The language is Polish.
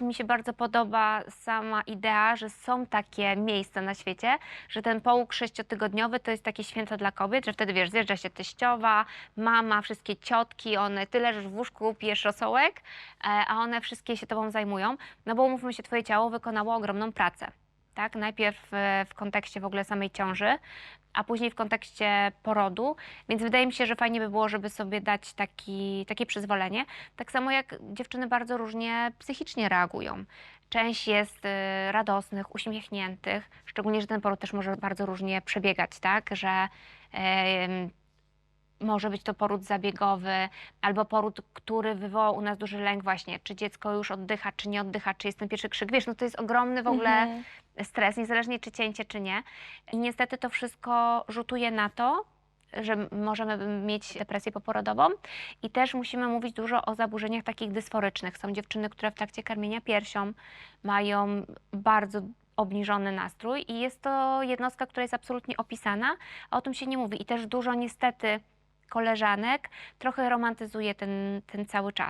Mi się bardzo podoba sama idea, że są takie miejsca na świecie, że ten połóg sześciotygodniowy to jest takie święto dla kobiet, że wtedy wiesz, zjeżdża się teściowa, mama, wszystkie ciotki, one ty leżysz w łóżku, pijesz rosołek, e, a one wszystkie się tobą zajmują, no bo umówmy się, twoje ciało wykonało ogromną pracę. Tak? Najpierw e, w kontekście w ogóle samej ciąży, a później w kontekście porodu, więc wydaje mi się, że fajnie by było, żeby sobie dać taki, takie przyzwolenie. Tak samo jak dziewczyny bardzo różnie psychicznie reagują. Część jest y, radosnych, uśmiechniętych, szczególnie, że ten poród też może bardzo różnie przebiegać, tak, że może być to poród zabiegowy albo poród, który wywołał u nas duży lęk właśnie, czy dziecko już oddycha, czy nie oddycha, czy jest ten pierwszy krzyk. Wiesz, no to jest ogromny w ogóle Mhm. stres, niezależnie czy cięcie, czy nie. I niestety to wszystko rzutuje na to, że możemy mieć depresję poporodową i też musimy mówić dużo o zaburzeniach takich dysforycznych. Są dziewczyny, które w trakcie karmienia piersią mają bardzo obniżony nastrój i jest to jednostka, która jest absolutnie opisana, a o tym się nie mówi. I też dużo niestety koleżanek trochę romantyzuje ten, ten cały czas.